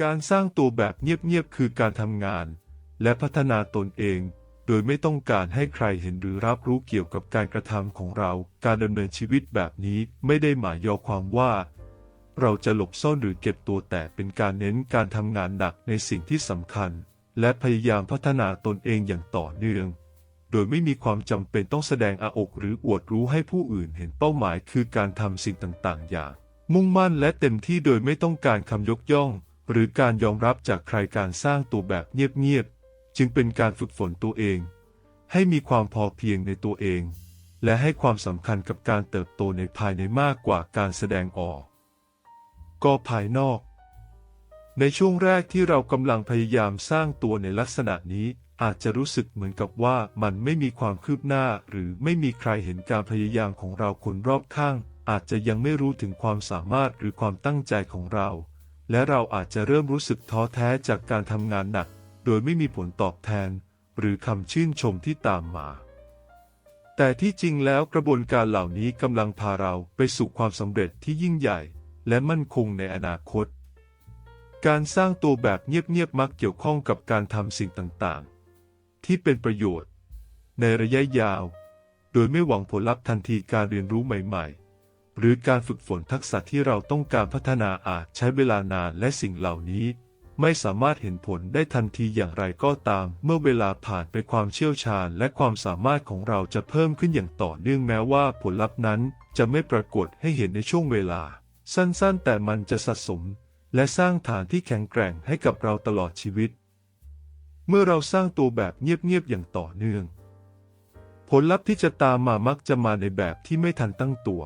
การสร้างตัวแบบเงียบๆคือการทำงาน และพัฒนาตนเอง โดยไม่ต้องการให้ใครเห็นหรือรับรู้เกี่ยวกับการกระทำของเรา การดำเนินชีวิตแบบนี้ไม่ได้หมายยอความว่า เราจะหลบซ่อนหรือเก็บตัวแต่เป็นการเน้นการทำงานหนักในสิ่งที่สำคัญ และพยายามพัฒนาตนเองอย่างต่อเนื่อง โดยไม่มีความจำเป็นต้องแสดงอาอกหรืออวดรู้ให้ผู้อื่นเห็นเป้าหมายคือการทำสิ่งต่างๆ อย่าง มุ่งมั่นและเต็มที่โดยไม่ต้องการคำยกย่อง หรือการยอมรับจากใครการสร้างตัวแบบเงียบๆจึงเป็นการฝึกฝนตัวเอง ให้มีความพอเพียงในตัวเอง และให้ความสำคัญกับการเติบโตในภายในมากกว่าการแสดงออก ก็ภายนอก ในช่วงแรกที่เรากำลังพยายามสร้างตัวในลักษณะนี้อาจจะรู้สึกเหมือนกับว่ามันไม่มีความคืบหน้า หรือไม่มีใครเห็นการพยายามของเราคนรอบข้าง อาจจะยังไม่รู้ถึงความสามารถหรือความตั้งใจของเรา และเราอาจจะเริ่มรู้สึกท้อแท้จากการทำงานหนัก โดยไม่มีผลตอบแทน หรือคำชื่นชมที่ตามมา แต่ที่จริงแล้วกระบวนการเหล่านี้กำลังพาเราไปสู่ความสำเร็จที่ยิ่งใหญ่ และมั่นคงในอนาคต การสร้างตัวแบบเงียบๆมักเกี่ยวข้องกับการทำสิ่งต่างๆ ที่เป็นประโยชน์ ในระยะยาว โดยไม่หวังผลลัพธ์ทันทีการเรียนรู้ใหม่ ๆ หรือการฝึกฝนทักษะที่เราต้องการพัฒนาอาจใช้เวลานานและสิ่งเหล่านี้ ไม่สามารถเห็นผลได้ทันทีอย่างไรก็ตาม เมื่อเวลาผ่านไปความเชี่ยวชาญและความสามารถของเราจะเพิ่มขึ้นอย่างต่อเนื่องแม้ว่าผลลัพธ์นั้นจะไม่ปรากฏให้เห็นในช่วงเวลา สั้นๆ แต่มันจะสะสม และสร้างฐานที่แข็งแกร่งให้กับเราตลอดชีวิต เมื่อเราสร้างตัวแบบเงียบๆอย่างต่อเนื่อง ผลลัพธ์ที่จะตามมามักจะมาในแบบที่ไม่ทันตั้งตัว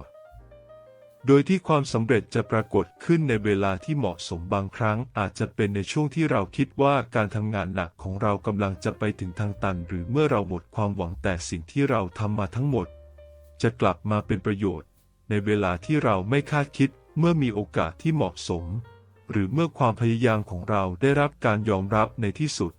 โดยที่ความสำเร็จจะปรากฏขึ้นในเวลาที่เหมาะสมบางครั้งอาจจะเป็นในช่วงที่เราคิดว่าการทำงานหนักของเรากำลังจะไปถึงทางตัน หรือเมื่อเราหมดความหวังแต่สิ่งที่เราทำมาทั้งหมด จะกลับมาเป็นประโยชน์ ในเวลาที่เราไม่คาดคิดเมื่อมีโอกาสที่เหมาะสม หรือเมื่อความพยายามของเราได้รับการยอมรับในที่สุด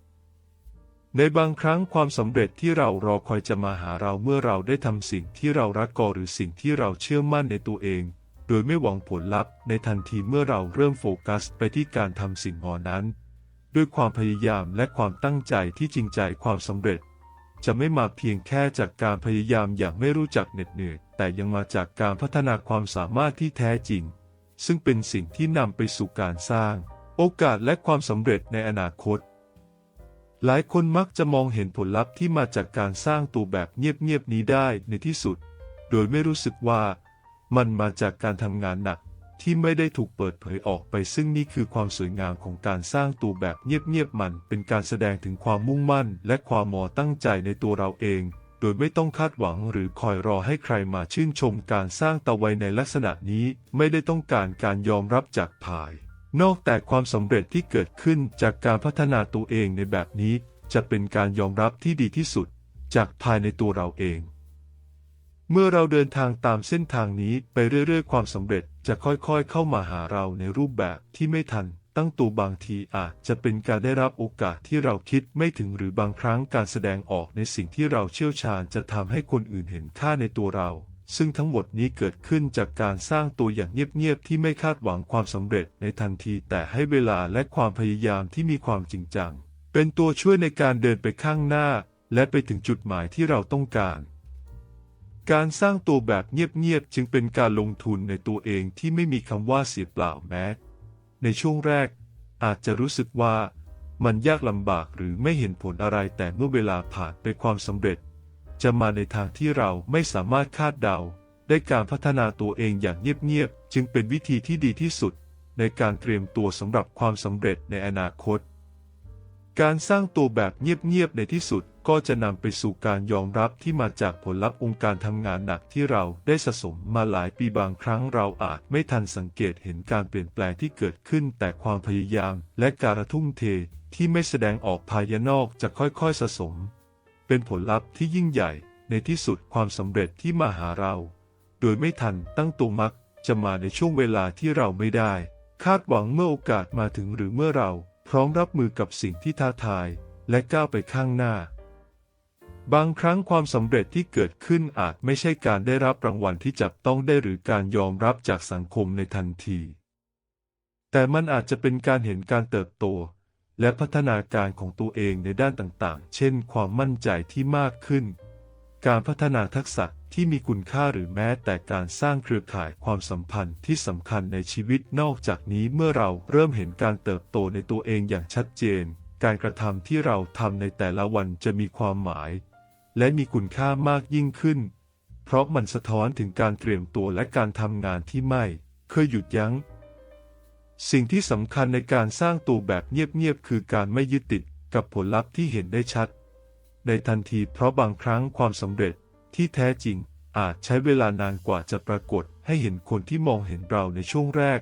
ในบางครั้งความสำเร็จที่เรารอคอยจะมาหาเราเมื่อเราได้ทำสิ่งที่เรารักก่อหรือสิ่งที่เราเชื่อมั่นในตัวเอง โดยไม่หวังผลลัพธ์ในทันทีเมื่อเราเริ่มโฟกัสไปที่การทำสิ่งงอนั้น ด้วยความพยายามและความตั้งใจที่จริงใจความสำเร็จ จะไม่มาเพียงแค่จากการพยายามอย่างไม่รู้จักเหน็ดเหนื่อย แต่ยังมาจากการพัฒนาความสามารถที่แท้จริง ซึ่งเป็นสิ่งที่นำไปสู่การสร้าง โอกาสและความสำเร็จในอนาคต หลายคนมักจะมองเห็นผลลัพธ์ที่มาจากการสร้างตัวแบบเงียบๆนี้ได้ในที่สุด โดยไม่รู้สึกว่า มันมาจากการทำงานหนักที่ไม่ได้ถูกเปิดเผยออกไปซึ่งนี่คือความสวยงามของการสร้างตัวแบบเงียบๆมันเป็นการแสดงถึงความมุ่งมั่น และความมอตั้งใจในตัวเราเอง โดยไม่ต้องคาดหวังหรือคอยรอให้ใครมาชื่นชมการสร้างตะไวในลักษณะนี้ไม่ได้ต้องการการยอมรับจากภาย นอกแต่ความสำเร็จที่เกิดขึ้นจากการพัฒนาตัวเองในแบบนี้ จะเป็นการยอมรับที่ดีที่สุด จากภายในตัวเราเอง เมื่อเราเดินทางตามเส้นทางนี้ไปเรื่อยๆ ความสำเร็จจะค่อยๆ เข้ามาหาเราในรูปแบบที่ไม่ทัน ตั้งตัวบางทีอาจจะเป็นการได้รับโอกาสที่เราคิดไม่ถึงหรือบางครั้งการแสดงออกในสิ่งที่เราเชี่ยวชาญจะทำให้คนอื่นเห็นค่าในตัวเรา ซึ่งทั้งหมดนี้เกิดขึ้นจากการสร้างตัวอย่างเงียบๆที่ไม่คาดหวังความสำเร็จในทันที แต่ให้เวลาและความพยายามที่มีความจริงจัง เป็นตัวช่วยในการเดินไปข้างหน้า และไปถึงจุดหมายที่เราต้องการ การสร้างตัวแบบเงียบๆจึงเป็นการลงทุนในตัวเองที่ไม่มีคำว่าเสียเปล่าแม้ ในช่วงแรก อาจจะรู้สึกว่ามันยากลำบากหรือไม่เห็นผลอะไรแต่เมื่อเวลาผ่านไปความสำเร็จ จะมาในทางที่เราไม่สามารถคาดเดา ได้การพัฒนาตัวเองอย่างเงียบๆจึงเป็นวิธีที่ดีที่สุด ในการเตรียมตัวสำหรับความสำเร็จในอนาคต การสร้างตัวแบบเงียบๆในที่สุด ก็จะนำไปสู่การยอมรับที่มาจากผลลัพธ์องค์การทำงานหนักที่เราได้สะสมมาหลายปีบางครั้งเราอาจไม่ทันสังเกตเห็นการเปลี่ยนแปลงที่เกิดขึ้น แต่ความพยายามและการทุ่มเทที่ไม่แสดงออกภายนอกจะค่อยๆสะสม เป็นผลลัพธ์ที่ยิ่งใหญ่ในที่สุดความสำเร็จที่มาหาเรา โดยไม่ทันตั้งตัวมักจะมาในช่วงเวลาที่เราไม่ได้ คาดหวังเมื่อโอกาสมาถึงหรือเมื่อเรา พร้อมรับมือกับสิ่งที่ท้าทาย และก้าวไปข้างหน้า บางครั้งความสำเร็จที่เกิดขึ้นอาจไม่ใช่การได้รับรางวัลที่จับต้องได้หรือการยอมรับจากสังคมในทันที แต่มันอาจจะเป็นการเห็นการเติบโต และพัฒนาการของตัวเองในด้านต่างๆ เช่น ความมั่นใจที่มากขึ้น การพัฒนาทักษะที่มีคุณค่าหรือแม้แต่การสร้างเครือข่ายความสัมพันธ์ที่สำคัญในชีวิตนอกจากนี้เมื่อเราเริ่มเห็นการเติบโตในตัวเองอย่างชัดเจน การกระทำที่เราทำในแต่ละวันจะมีความหมาย และมีคุณค่ามากยิ่งขึ้น เพราะมันสะท้อนถึงการเตรียมตัวและการทำงานที่ไม่เคยหยุดยัง้ง สิ่งที่สำคัญในการสร้างตัวแบบเงียบๆคือการไม่ยึดติดกับผลลัพธ์ที่เห็นได้ชัด ในทันทีเพราะบางครั้งความสำเร็จที่แท้จริงอาจใช้เวลานานกว่าจะปรากฏให้เห็นคนที่มองเห็นเราในช่วงแรก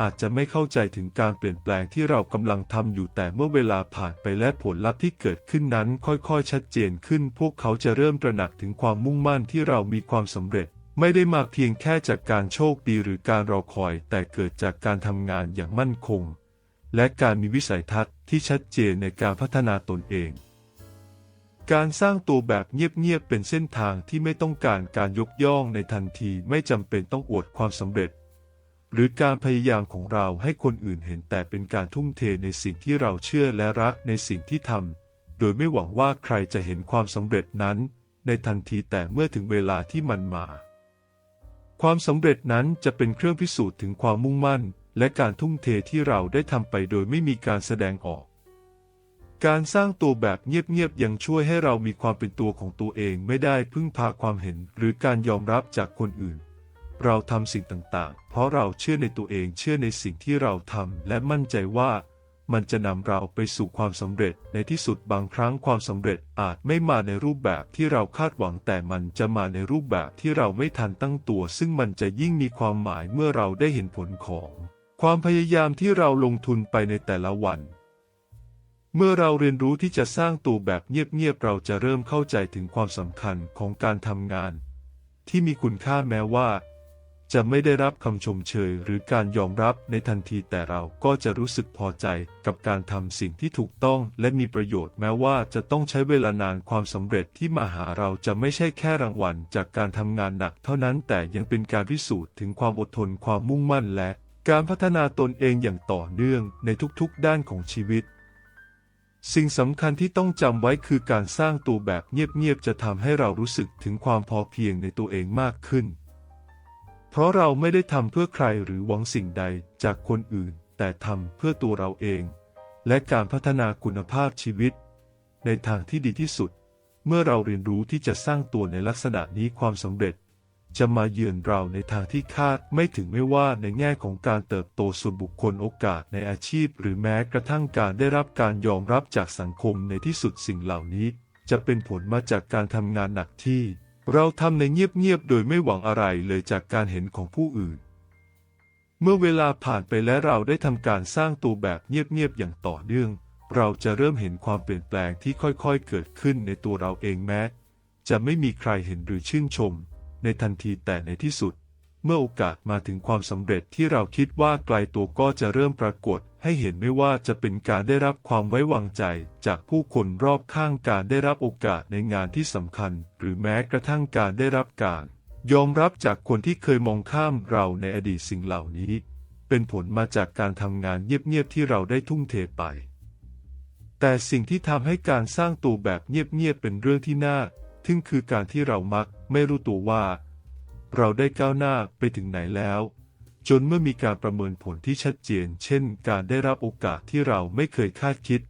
อาจจะไม่เข้าใจถึงการเปลี่ยนแปลงที่เรากำลังทำอยู่แต่เมื่อเวลาผ่านไปและผลลัพธ์ที่เกิดขึ้นนั้นค่อยๆ ชัดเจนขึ้น พวกเขาจะเริ่มตระหนักถึงความมุ่งมั่นที่เรามีความสำเร็จ ไม่ได้มาเพียงแค่จากการโชคดีหรือการรอคอย แต่เกิดจากการทำงานอย่างมั่นคง และการมีวิสัยทัศน์ที่ชัดเจนในการพัฒนาตนเองการสร้างตัวแบบเงียบๆ เป็นเส้นทางที่ไม่ต้องการการยกย่องในทันที ไม่จำเป็นต้องอวดความสำเร็จ หรือการพยายามของเราให้คนอื่นเห็นแต่เป็นการทุ่มเทในสิ่งที่เราเชื่อและรักในสิ่งที่ทำโดยไม่หวังว่าใครจะเห็นความสำเร็จนั้น ในทันทีแต่เมื่อถึงเวลาที่มันมา ความสำเร็จนั้นจะเป็นเครื่องพิสูจน์ถึงความมุ่งมั่น และการทุ่มเทที่เราได้ทำไปโดยไม่มีการแสดงออก การสร้างตัวแบบเงียบๆยังช่วยให้เรามีความเป็นตัวของตัวเองไม่ได้พึ่งพาความเห็นหรือการยอมรับจากคนอื่น เราทำสิ่งต่างๆ เพราะเราเชื่อในตัวเองเชื่อในสิ่งที่เราทำและมั่นใจว่า มันจะนำเราไปสู่ความสำเร็จ ในที่สุดบางครั้งความสำเร็จอาจไม่มาในรูปแบบที่เราคาดหวังแต่มันจะมาในรูปแบบที่เราไม่ทันตั้งตัว ซึ่งมันจะยิ่งมีความหมายเมื่อเราได้เห็นผลของ ความพยายามที่เราลงทุนไปในแต่ละวันเมื่อเราเรียนรู้ที่จะสร้างตัวแบบเงียบๆ เราจะเริ่มเข้าใจถึงความสำคัญของการทำงาน ที่มีคุณค่าแม้ว่า จะไม่ได้รับคำชมเชยหรือการยอมรับในทันทีแต่เราก็จะรู้สึกพอใจกับการทำสิ่งที่ถูกต้องและมีประโยชน์แม้ว่าจะต้องใช้เวลานานความสำเร็จที่มาหาเราจะไม่ใช่แค่รางวัลจากการทำงานหนักเท่านั้นแต่ยังเป็นการพิสูจน์ถึงความอดทนความมุ่งมั่นและ การพัฒนาตนเองอย่างต่อเนื่องในทุกๆ ด้านของชีวิตสิ่งสำคัญที่ต้องจำไว้คือการสร้างตัวแบบเงียบๆ จะทำให้เรารู้สึกถึงความพอเพียงในตัวเองมากขึ้น เพราะเราไม่ได้ทำเพื่อใครหรือหวังสิ่งใดจากคนอื่น แต่ทำเพื่อตัวเราเอง และการพัฒนาคุณภาพชีวิต ในทางที่ดีที่สุด เมื่อเราเรียนรู้ที่จะสร้างตัวในลักษณะนี้ความสำเร็จ จะมาเยือนเราในทางที่คาดไม่ถึงไม่ว่าในแง่ของการเติบโตส่วนบุคคลโอกาสในอาชีพ หรือแม้กระทั่งการได้รับการยอมรับจากสังคมในที่สุดสิ่งเหล่านี้ จะเป็นผลมาจากการทำงานหนักที่ เราทำในเงียบๆ โดยไม่หวังอะไรเลยจากการเห็นของผู้อื่น เมื่อเวลาผ่านไปและเราได้ทำการสร้างตัวแบบเงียบๆ อย่างต่อเนื่อง เราจะเริ่มเห็นความเปลี่ยนแปลงที่ค่อยๆ เกิดขึ้นในตัวเราเองแม้ จะไม่มีใครเห็นหรือชื่นชม ในทันทีแต่ในที่สุด เมื่อโอกาสมาถึงความสำเร็จที่เราคิดว่าไกลตัวก็จะเริ่มปรากฏ ให้เห็นไม่ว่าจะเป็นการได้รับความไว้วางใจจากผู้คนรอบข้างการได้รับโอกาสในงานที่สำคัญ หรือแม้กระทั่งการได้รับการ ยอมรับจากคนที่เคยมองข้ามเราในอดีตสิ่งเหล่านี้ เป็นผลมาจากการทำงานเงียบๆที่เราได้ทุ่มเทไป แต่สิ่งที่ทำให้การสร้างตัวแบบเงียบๆเป็นเรื่องที่น่าทึ่งคือการที่เรามักไม่รู้ตัวว่า เราได้ก้าวหน้าไปถึงไหนแล้ว จนเมื่อมีการประเมินผลที่ชัดเจน เช่น การได้รับโอกาสที่เราไม่เคยคาดคิด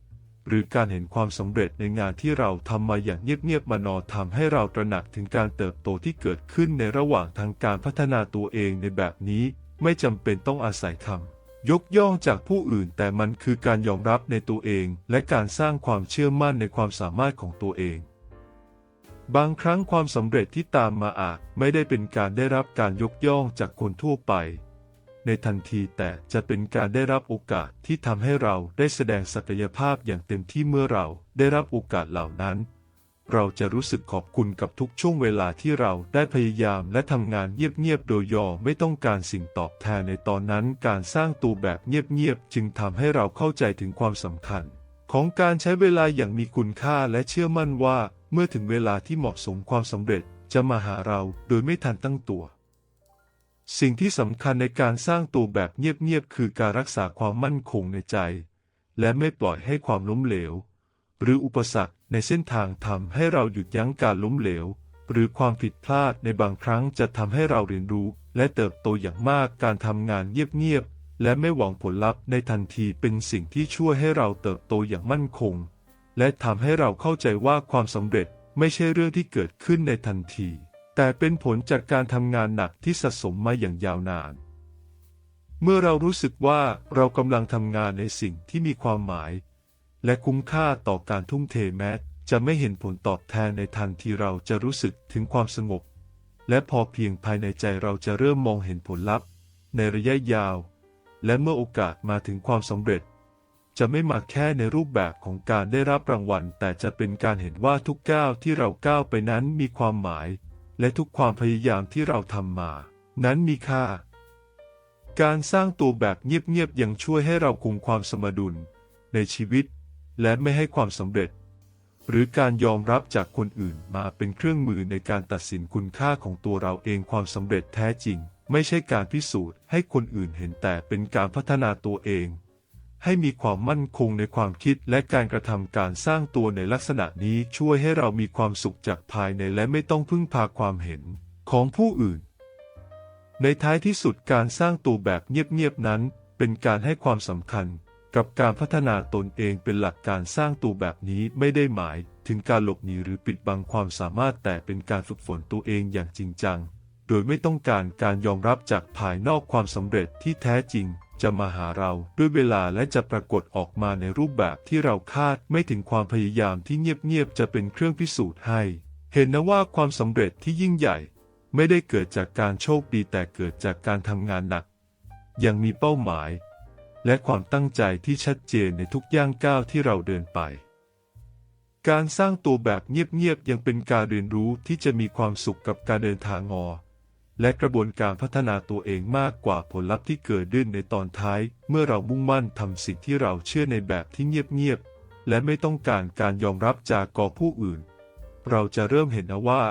หรือการเห็นความสำเร็จในงานที่เราทำมาอย่างเงียบๆมานอทำให้เราตระหนักถึงการเติบโตที่เกิดขึ้นในระหว่างทางการพัฒนาตัวเองในแบบนี้ ไม่จำเป็นต้องอาศัยคำยกย่องจากผู้อื่น แต่มันคือการยอมรับในตัวเอง และการสร้างความเชื่อมั่นในความสามารถของตัวเองบางครั้งความสำเร็จที่ตามมาอาจไม่ได้เป็นการได้รับการยกย่องจากคนทั่วไป ในทันทีแต่จะเป็นการได้รับโอกาสที่ทำให้เราได้แสดงศักยภาพอย่างเต็มที่เมื่อเราได้รับโอกาสเหล่านั้น เราจะรู้สึกขอบคุณกับทุกช่วงเวลาที่เราได้พยายามและทำงานเงียบๆโดยยอไม่ต้องการสิ่งตอบแทนในตอนนั้นการสร้างตัวแบบเงียบๆจึงทำให้เราเข้าใจถึงความสำคัญ ของการใช้เวลาอย่างมีคุณค่าและเชื่อมั่นว่า เมื่อถึงเวลาที่เหมาะสมความสำเร็จจะมาหาเราโดยไม่ทันตั้งตัว สิ่งที่สำคัญในการสร้างตัวแบบเงียบๆคือการรักษาความมั่นคงในใจ และไม่ปล่อยให้ความล้มเหลว หรืออุปสรรคในเส้นทางทำให้เราหยุดยั้งการล้มเหลว หรือความผิดพลาดในบางครั้งจะทำให้เราเรียนรู้ และเติบโตอย่างมากการทำงานเงียบๆและไม่หวังผลลัพธ์ในทันทีเป็นสิ่งที่ช่วยให้เราเติบโตอย่างมั่นคง และทำให้เราเข้าใจว่าความสำเร็จไม่ใช่เรื่องที่เกิดขึ้นในทันที แต่เป็นผลจากการทำงานหนักที่สะสมมาอย่างยาวนาน เมื่อเรารู้สึกว่าเรากำลังทำงานในสิ่งที่มีความหมาย และคุ้มค่าต่อการทุ่มเทแม้จะไม่เห็นผลตอบแทนในทันที่เราจะรู้สึกถึงความสงบ และพอเพียงภายในใจเราจะเริ่มมองเห็นผลลัพธ์ ในระยะยาว และเมื่อโอกาสมาถึงความสำเร็จ จะไม่มาแค่ในรูปแบบของการได้รับรางวัล แต่จะเป็นการเห็นว่าทุกก้าวที่เราก้าวไปนั้นมีความหมาย และทุกความพยายามที่เราทำมา นั้นมีค่า การสร้างตัวแบบเงียบๆยังช่วยให้เราคุมความสมดุล ในชีวิต และไม่ให้ความสำเร็จ หรือการยอมรับจากคนอื่นมาเป็นเครื่องมือในการตัดสินคุณค่าของตัวเราเองความสำเร็จแท้จริง ไม่ใช่การพิสูจน์ให้คนอื่นเห็นแต่เป็นการพัฒนาตัวเอง ให้มีความมั่นคงในความคิดและการกระทำการสร้างตัวในลักษณะนี้ช่วยให้เรามีความสุขจากภายในและไม่ต้องพึ่งพาความเห็นของผู้อื่น ในท้ายที่สุดการสร้างตัวแบบเงียบๆนั้น เป็นการให้ความสำคัญกับการพัฒนาตนเองเป็นหลักการสร้างตัวแบบนี้ไม่ได้หมายถึงการหลบหนีหรือปิดบังความสามารถแต่เป็นการฝึกฝนตัวเองอย่างจริงจัง โดยไม่ต้องการการยอมรับจากภายนอกความสำเร็จที่แท้จริง จะมาหาเราด้วยเวลาและจะปรากฏออกมาในรูปแบบที่เราคาดไม่ถึงความพยายามที่เงียบๆจะเป็นเครื่องพิสูจน์ให้ เห็นนะว่าความสำเร็จที่ยิ่งใหญ่ ไม่ได้เกิดจากการโชคดีแต่เกิดจากการทำงานหนัก ยังมีเป้าหมาย และความตั้งใจที่ชัดเจนในทุกย่างก้าวที่เราเดินไป การสร้างตัวแบบเงียบๆยังเป็นการเรียนรู้ที่จะมีความสุขกับการเดินทางงอ และกระบวนการพัฒนาตัวเองมากกว่าผลลัพธ์ที่เกิดขึ้นในตอนท้าย เมื่อเรามุ่งมั่นทำสิ่งที่เราเชื่อในแบบที่เงียบๆและไม่ต้องการการยอมรับจากกอผู้อื่น เราจะเริ่มเห็นนะว่า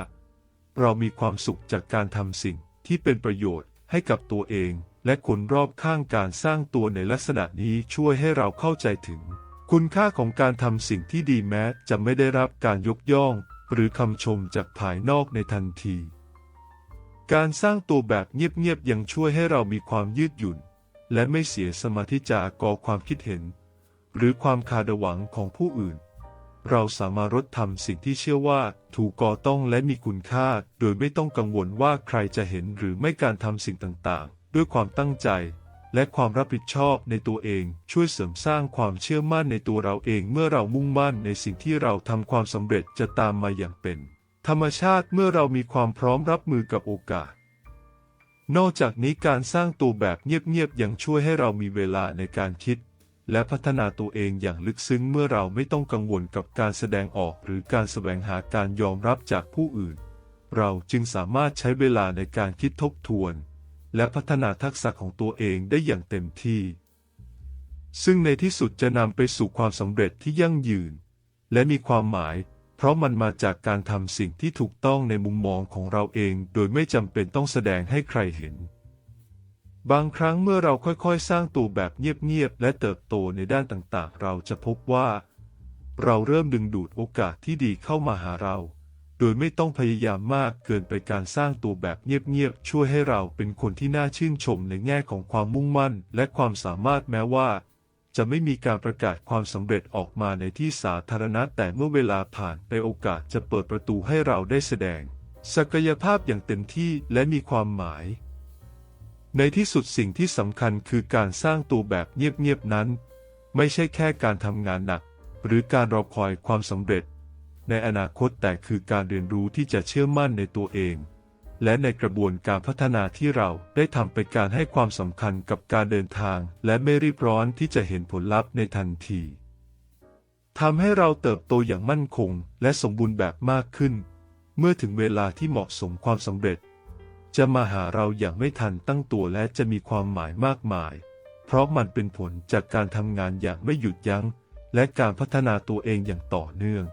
เรามีความสุขจากการทำสิ่งที่เป็นประโยชน์ให้กับตัวเอง และคนรอบข้างการสร้างตัวในลักษณะนี้ช่วยให้เราเข้าใจถึง คุณค่าของการทำสิ่งที่ดีแม้จะไม่ได้รับการยกย่อง หรือคำชมจากภายนอกในทันที การสร้างตัวแบบเงียบๆยังช่วยให้เรามีความยืดหยุ่น และไม่เสียสมาธิจากกอความคิดเห็น หรือความคาดหวังของผู้อื่น เราสามารถรดทำสิ่งที่เชื่อว่าถูกก่อต้องและมีคุณค่า โดยไม่ต้องกังวลว่าใครจะเห็นหรือไม่การทำสิ่งต่างๆ ด้วยความตั้งใจ และความรับผิดชอบในตัวเองช่วยเสริมสร้างความเชื่อมั่นในตัวเราเองเมื่อเรามุ่งมั่นในสิ่งที่เราทำความสำเร็จจะตามมาอย่างเป็น ธรรมชาติเมื่อเรามีความพร้อมรับมือกับโอกาส นอกจากนี้การสร้างตัวแบบเงียบๆยังช่วยให้เรามีเวลาในการคิด และพัฒนาตัวเองอย่างลึกซึ้งเมื่อเราไม่ต้องกังวลกับการแสดงออกหรือการแสวงหาการยอมรับจากผู้อื่น เราจึงสามารถใช้เวลาในการคิดทบทวน และพัฒนาทักษะของตัวเองได้อย่างเต็มที่ ซึ่งในที่สุดจะนำไปสู่ความสำเร็จที่ยั่งยืน และมีความหมาย เพราะมันมาจากการทำสิ่งที่ถูกต้องในมุมมองของเราเอง โดยไม่จำเป็นต้องแสดงให้ใครเห็น บางครั้งเมื่อเราค่อยๆ สร้างตัวแบบเงียบๆ และเติบโตในด้านต่างๆ เราจะพบว่า เราเริ่มดึงดูดโอกาสที่ดีเข้ามาหาเรา โดยไม่ต้องพยายามมากเกินไปการสร้างตัวแบบเงียบๆ ช่วยให้เราเป็นคนที่น่าชื่นชมในแง่ของความมุ่งมั่น และความสามารถแม้ว่า จะไม่มีการประกาศความสำเร็จออกมาในที่สาธารณะแต่เมื่อเวลาผ่านไปโอกาสจะเปิดประตูให้เราได้แสดง ศักยภาพอย่างเต็มที่และมีความหมาย ในที่สุดสิ่งที่สำคัญคือการสร้างตัวแบบเงียบๆนั้น ไม่ใช่แค่การทำงานหนัก หรือการรอคอยความสำเร็จ ในอนาคตแต่คือการเรียนรู้ที่จะเชื่อมั่นในตัวเอง และในกระบวนการพัฒนาที่เราได้ทำเป็นการให้ความสำคัญกับการเดินทาง และไม่รีบร้อนที่จะเห็นผลลัพธ์ในทันทีทำให้เราเติบโตอย่างมั่นคง และสมบูรณ์แบบมากขึ้น เมื่อถึงเวลาที่เหมาะสมความสำเร็จ จะมาหาเราอย่างไม่ทันตั้งตัวและจะมีความหมายมากมาย เพราะมันเป็นผลจากการทำงานอย่างไม่หยุดยัง้ง และการพัฒนาตัวเองอย่างต่อเนื่อง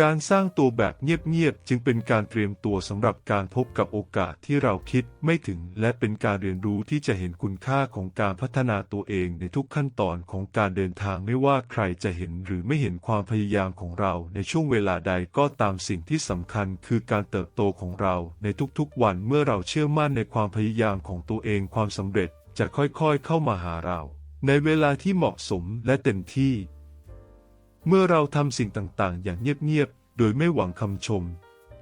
การสร้างตัวแบบเงียบๆจึงเป็นการเตรียมตัวสำหรับการพบกับโอกาสที่เราคิดไม่ถึง และเป็นการเรียนรู้ที่จะเห็นคุณค่าของการพัฒนาตัวเองในทุกขั้นตอนของการเดินทางไม่ว่าใครจะเห็นหรือไม่เห็นความพยายามของเราในช่วงเวลาใดก็ตามสิ่งที่สำคัญคือการเติบโตของเราในทุกๆวันเมื่อเราเชื่อมั่นในความพยายามของตัวเองความสำเร็จจะค่อยๆเข้ามาหาเรา ในเวลาที่เหมาะสมและเต็มที่ เมื่อเราทำสิ่งต่างๆ อย่างเงียบๆ โดยไม่หวังคำชม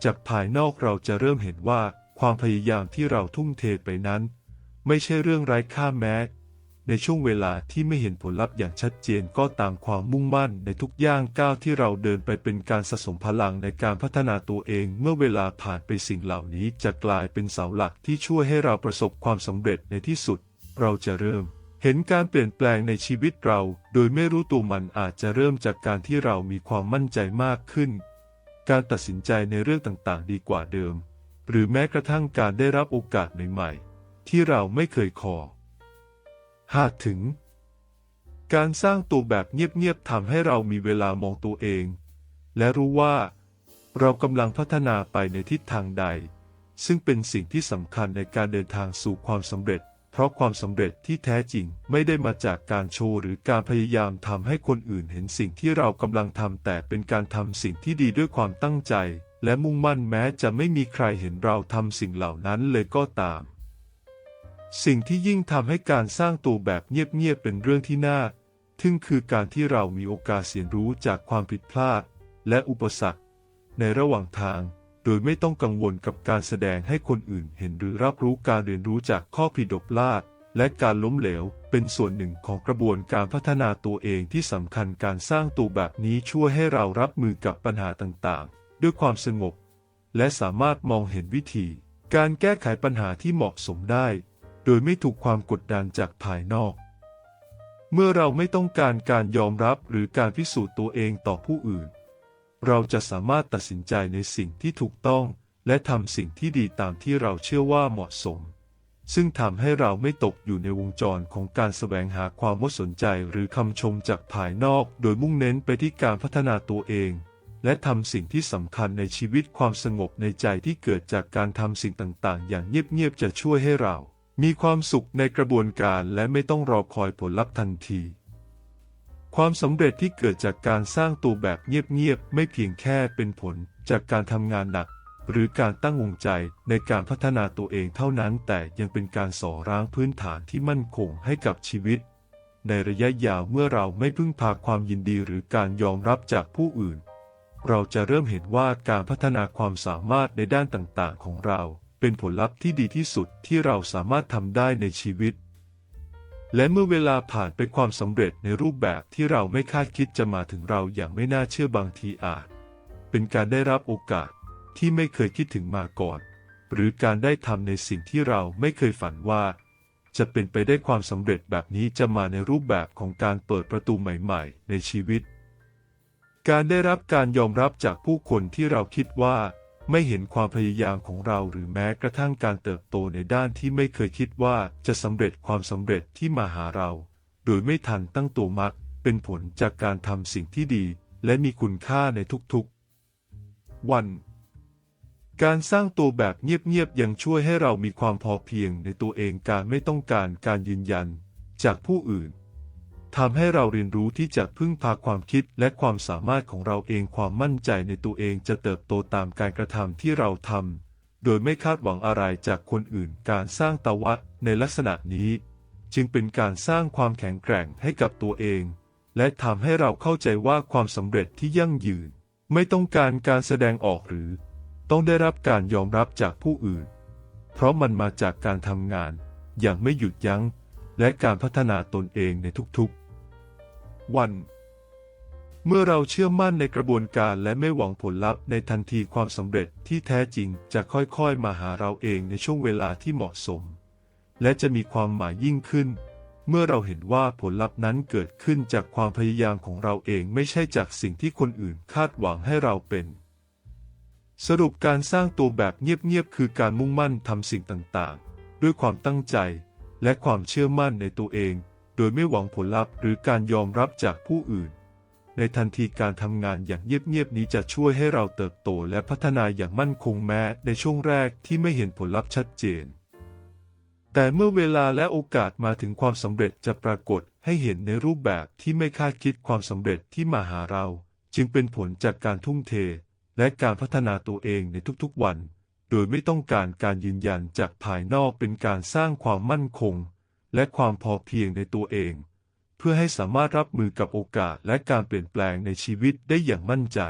จากภายนอกเราจะเริ่มเห็นว่าความพยายามที่เราทุ่มเทไปนั้น ไม่ใช่เรื่องไร้ค่าแม้ ในช่วงเวลาที่ไม่เห็นผลลัพธ์อย่างชัดเจนก็ตามความมุ่งมั่นในทุกย่างก้าวที่เราเดินไปเป็นการสะสมพลังในการพัฒนาตัวเอง เมื่อเวลาผ่านไปสิ่งเหล่านี้จะกลายเป็นเสาหลักที่ช่วยให้เราประสบความสำเร็จในที่สุด เราจะเริ่ม เห็นการเปลี่ยนแปลงในชีวิตเรา โดยไม่รู้ตัวมันอาจจะเริ่มจากการที่เรามีความมั่นใจมากขึ้น การตัดสินใจในเรื่องต่างๆ ดีกว่าเดิม หรือแม้กระทั่งการได้รับโอกาสใหม่ๆ ที่เราไม่เคยขอ หากถึง การสร้างตัวแบบเงียบๆทำให้เรามีเวลามองตัวเอง และรู้ว่า เรากำลังพัฒนาไปในทิศทางใด ซึ่งเป็นสิ่งที่สำคัญในการเดินทางสู่ความสำเร็จ เพราะความสำเร็จที่แท้จริงไม่ได้มาจากการโชว์หรือการพยายามทำให้คนอื่นเห็นสิ่งที่เรากำลังทำแต่เป็นการทำสิ่งที่ดีด้วยความตั้งใจ และมุ่งมั่นแม้จะไม่มีใครเห็นเราทำสิ่งเหล่านั้นเลยก็ตาม สิ่งที่ยิ่งทำให้การสร้างตัวแบบเงียบๆเป็นเรื่องที่น่าทึ่งคือการที่เรามีโอกาสเรียนรู้จากความผิดพลาด และอุปสรรค ในระหว่างทาง โดยไม่ต้องกังวลกับการแสดงให้คนอื่นเห็นหรือรับรู้การเรียนรู้จากข้อผิดพลาด และการล้มเหลว เป็นส่วนหนึ่งของกระบวนการพัฒนาตัวเองที่สำคัญการสร้างตัวแบบนี้ช่วยให้เรารับมือกับปัญหาต่างๆ ด้วยความสงบ และสามารถมองเห็นวิธี การแก้ไขปัญหาที่เหมาะสมได้ โดยไม่ถูกความกดดันจากภายนอก เมื่อเราไม่ต้องการการยอมรับหรือการพิสูจน์ตัวเองต่อผู้อื่น เราจะสามารถตัดสินใจในสิ่งที่ถูกต้อง และทำสิ่งที่ดีตามที่เราเชื่อว่าเหมาะสม ซึ่งทำให้เราไม่ตกอยู่ในวงจรของการแสวงหาความมสนใจหรือคำชมจากภายนอก โดยมุ่งเน้นไปที่การพัฒนาตัวเอง และทำสิ่งที่สำคัญในชีวิตความสงบในใจที่เกิดจากการทำสิ่งต่างๆ อย่างเงียบๆจะช่วยให้เรา มีความสุขในกระบวนการและไม่ต้องรอคอยผลลัพธ์ทันที ความสำเร็จที่เกิดจากการสร้างตัวแบบเงียบๆไม่เพียงแค่เป็นผลจากการทำงานหนัก หรือการตั้งวงใจในการพัฒนาตัวเองเท่านั้น แต่ยังเป็นการส่อร้างพื้นฐานที่มั่นคงให้กับชีวิต ในระยะยาวเมื่อเราไม่พึ่งพาความยินดีหรือการยอมรับจากผู้อื่น เราจะเริ่มเห็นว่าการพัฒนาความสามารถในด้านต่างๆ ของเรา เป็นผลลัพธ์ที่ดีที่สุดที่เราสามารถทำได้ในชีวิต และเมื่อเวลาผ่านไปความสำเร็จในรูปแบบที่เราไม่คาดคิดจะมาถึงเราอย่างไม่น่าเชื่อบางทีอาจ เป็นการได้รับโอกาสที่ไม่เคยคิดถึงมาก่อน หรือการได้ทำในสิ่งที่เราไม่เคยฝันว่า จะเป็นไปได้ความสำเร็จแบบนี้จะมาในรูปแบบของการเปิดประตูใหม่ๆ ในชีวิต การได้รับการยอมรับจากผู้คนที่เราคิดว่า ไม่เห็นความพยายามของเราหรือแม้กระทั่งการเติบโตในด้านที่ไม่เคยคิดว่าจะสำเร็จความสำเร็จที่มาหาเรา โดยไม่ทันตั้งตัวมัก เป็นผลจากการทำสิ่งที่ดี และมีคุณค่าในทุกๆ วัน การสร้างตัวแบบเงียบๆยังช่วยให้เรามีความพอเพียงในตัวเองการไม่ต้องการการยืนยัน จากผู้อื่น ทำให้เราเรียนรู้ที่จะพึ่งพาความคิดและความสามารถของเราเองความมั่นใจในตัวเองจะเติบโตตามการกระทำที่เราทำโดยไม่คาดหวังอะไรจากคนอื่นการสร้างตะวัดในลักษณะนี้ จึงเป็นการสร้างความแข็งแกร่งให้กับตัวเอง และทำให้เราเข้าใจว่าความสำเร็จที่ยั่งยืน ไม่ต้องการการแสดงออกหรือ ต้องได้รับการยอมรับจากผู้อื่น เพราะมันมาจากการทำงาน อย่างไม่หยุดยัง้ง และการพัฒนาตนเองในทุกๆ วัน เมื่อเราเชื่อมั่นในกระบวนการและไม่หวังผลลัพธ์ในทันทีความสำเร็จที่แท้จริงจะค่อยๆ มาหาเราเองในช่วงเวลาที่เหมาะสม และจะมีความหมายยิ่งขึ้น เมื่อเราเห็นว่าผลลัพธ์นั้นเกิดขึ้นจากความพยายามของเราเองไม่ใช่จากสิ่งที่คนอื่นคาดหวังให้เราเป็นสรุปการสร้างตัวแบบเงียบ ๆ คือการมุ่งมั่นทำสิ่งต่าง ๆ ด้วยความตั้งใจ และความเชื่อมั่นในตัวเอง โดยไม่หวังผลลัพธ์หรือการยอมรับจากผู้อื่น ในทันทีการทำงานอย่างเงียบๆนี้จะช่วยให้เราเติบโตและพัฒนาอย่างมั่นคงแม้ในช่วงแรกที่ไม่เห็นผลลัพธ์ชัดเจน แต่เมื่อเวลาและโอกาสมาถึงความสำเร็จจะปรากฏให้เห็นในรูปแบบที่ไม่คาดคิดความสำเร็จที่มาหาเรา จึงเป็นผลจากการทุ่มเท และการพัฒนาตัวเองในทุกๆวัน โดยไม่ต้องการการยืนยันจากภายนอกเป็นการสร้างความมั่นคง และความพอเพียงในตัวเอง เพื่อให้สามารถรับมือกับโอกาสและการเปลี่ยนแปลงในชีวิตได้อย่างมั่นใจ